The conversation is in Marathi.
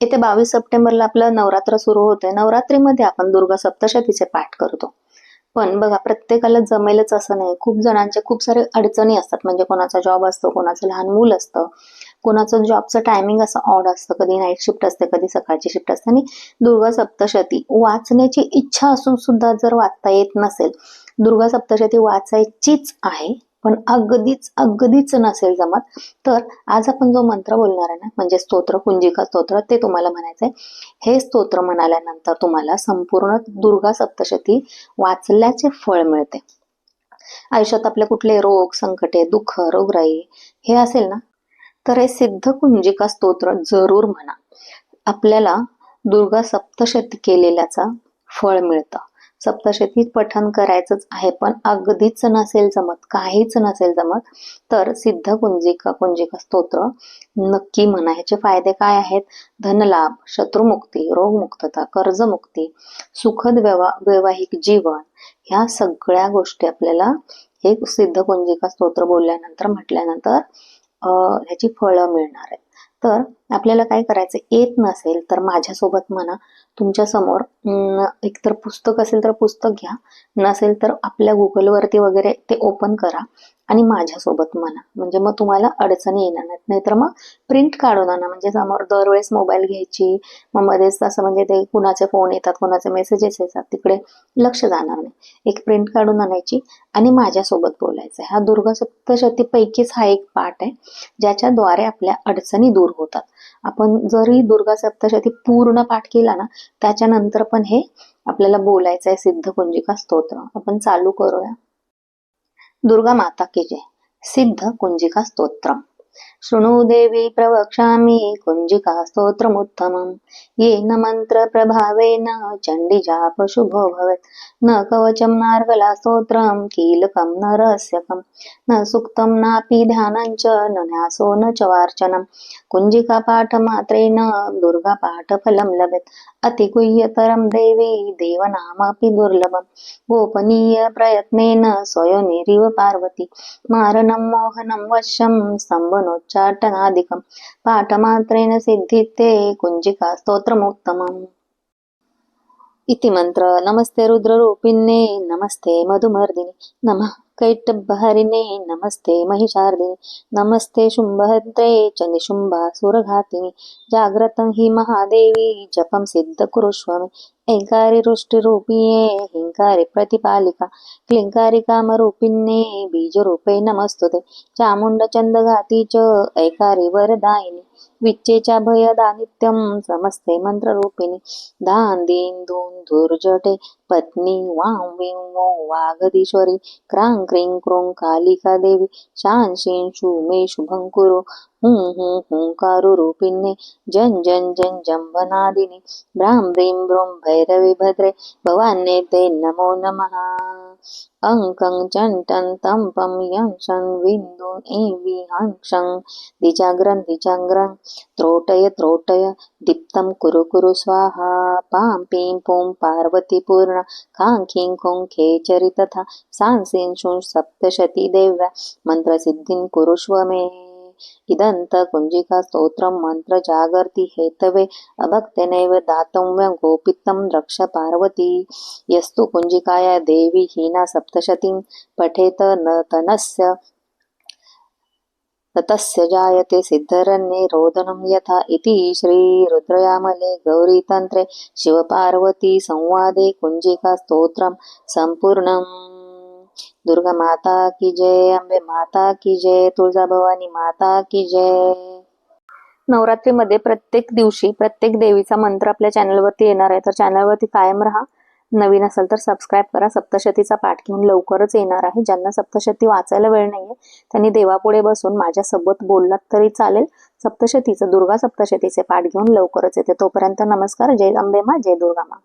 येत्या बावीस सप्टेंबरला आपलं नवरात्र सुरू होतंय. नवरात्रीमध्ये आपण दुर्गा सप्तशतीचे पाठ करतो. पण बघा प्रत्येकाला जमेलच असं नाही. खूप जणांचे खूप सारे अडचणी असतात. म्हणजे कोणाचा जॉब असतो कोणाचं लहान मूल असतं कोणाचं जॉबचं टायमिंग असं ऑड असतं. कधी नाईट शिफ्ट असते कधी सकाळची शिफ्ट असते. आणि दुर्गा सप्तशती वाचण्याची इच्छा असून सुद्धा जर वाचता येत नसेल दुर्गा सप्तशती वाचायचीच आहे. पण अगदीच अगदीच नसेल जमत तर आज आपण जो मंत्र बोलणार आहे ना म्हणजे स्तोत्र कुंजिका स्तोत्र ते तुम्हाला म्हणायचंय हे स्तोत्र म्हणाल्यानंतर तुम्हाला संपूर्ण दुर्गा सप्तशती वाचल्याचे फळ मिळते. आयुष्यात आपले कुठले रोग संकटे दुःख रोगराई हे असेल ना तर हे सिद्ध कुंजिका स्तोत्र जरूर म्हणा. आपल्याला दुर्गा सप्तशती केलेल्याचा फळ मिळतं. सप्तशतीत पठन करायचंच आहे पण अगदीच नसेल जमत काहीच नसेल जमत तर सिद्ध कुंजिका कुंजिका स्तोत्र नक्की म्हणा. ह्याचे फायदे काय आहेत? धनलाभ शत्रुमुक्ती रोगमुक्तता कर्जमुक्ती सुखद व्यवा वैवाहिक जीवन ह्या सगळ्या गोष्टी आपल्याला हे सिद्ध कुंजिका स्तोत्र बोलल्यानंतर म्हटल्यानंतर ह्याची फळं मिळणार आहेत. तर आपल्याला काय करायचं? येत नसेल तर माझ्यासोबत म्हणा. तुमच्यासमोर. एकतर पुस्तक असेल तर पुस्तक घ्या. नसेल तर आपल्या गुगलवरती वगैरे ते ओपन करा आणि माझ्यासोबत म्हणा. म्हणजे मग तुम्हाला अडचणी येणार नाहीत. नाहीतर मग प्रिंट काढून आणा. म्हणजे समोर दरवेळेस मोबाईल घ्यायची. मग मध्येच असं म्हणजे ते कुणाचे फोन येतात कुणाचे मेसेजेस येतात. तिकडे लक्ष जाणार नाही. एक प्रिंट काढून आणायची आणि माझ्यासोबत बोलायचं. हा दुर्गा सप्तशतीपैकीच हा एक पाठ आहे ज्याच्याद्वारे आपल्या अडचणी दूर होतात. आपण जरी दुर्गा सप्तशती पूर्ण पाठ केला ना त्याच्यानंतर पण हे आपल्याला बोलायचं आहे सिद्ध कुंजिका स्तोत्र. आपण चालू करूया. दुर्गा माता की जय. सिद्ध कुंजिका स्तोत्रम. शृणु देवी प्रवक्ष्यामि कुञ्जिका स्तोत्रमुत्तमम्। येन मन्त्रप्रभावेन चण्डिजापशुभो भवेत्। न कवचं नार्गला स्तोत्रं कीलकं न रहस्यकं न सुक्तं नापि ध्यानं च न न्यासो न च वार्चनं कुञ्जिकापाठमात्रेण दुर्गापाठफलं लभेत्। अतिगुह्यतरं देवी देवनामपि दुर्लभं गोपनीयप्रयत्नेन स्वयनिरिव पार्वती। मारणं मोहनं वश्यं स्तम्भनोच्चाटनादिकं पाठमात्रेण सिद्धिते कुञ्जिका स्तोत्रमुत्तमम् इति मंत्र नमस्ते रुद्ररूपिण्ये नमस्ते मधुमर्दिने नमः कैटभहरिणे नमस्ते महिषार्दिने नमस्ते शुम्भहत्रे च निशुम्भासुरघातिनि जाग्रतं हि महादेवी जपं सिद्ध कुरुष्व मे ऐङ्कारी रुष्टिरूपिये हिङ्कारी प्रतिपालिका क्लिङ्कारी कामरूपिण्ये बीजरूपे नमस्तुते चामुण्डचन्दघाती च ऐकारी वरदायिनी विच्चेच्या भयदा नित्यं समस्ते मंत्ररूपिणी दान दीन धून धुर्जटे पत्नी वां विं वो वागधीश्वरी क्रां क्रीं क्रूं कालिका देवी शां शीं शू मे शुभं कुरु हुं हुं हुंकारुरूपिण्ये जं जं जं जंबनादिनी ब्रां ब्रीं भैरवी भद्रे भवान्ये ते नमो नमः। अंकं चण्टं तं पं यं शं विन्दुं एवि हं क्षं दिजाग्रं दिजाग्रं त्रोटय त्रोटय दीप्तं कुरु कुरु स्वाहा पां पीं पुं पार्वती पूर्ण खां खीं खुं खेचरि तथा सां सीं सप्तशती देव्या मन्त्रसिद्धिं कुरुष्व मे इदन्त कुञ्जिका स्तोत्रं मन्त्र जागर्ति हेतवे अभक्तेनैव दातव्यं गोपितं रक्ष पार्वती। यस्तु कुञ्जिकाया देवी हीना सप्तशतीं पठेत न तनस्य ततस्य जायते सिद्धरण्ये रोदनं यथा इति श्रीरुद्रयामले गौरीतन्त्रे शिवपार्वती संवादे कुञ्जिका स्तोत्रं सम्पूर्णम् दुर्गा माता की जय अंबे माता की जय तुळजाभवानी माता की जय. नवरात्रीमध्ये प्रत्येक दिवशी प्रत्येक देवीचा मंत्र आपल्या चॅनलवरती येणार आहे. तर चॅनलवरती कायम राहा. नवीन असेल तर सबस्क्राईब करा. सप्तशतीचा पाठ घेऊन लवकरच येणार आहे. ज्यांना सप्तशती वाचायला वेळ नाहीये त्यांनी देवापुढे बसून माझ्यासोबत बोललात तरी चालेल. सप्तशतीचं दुर्गा सप्तशतीचे पाठ घेऊन लवकरच येते. तोपर्यंत नमस्कार. जय अंबे मा जय दुर्गा मा.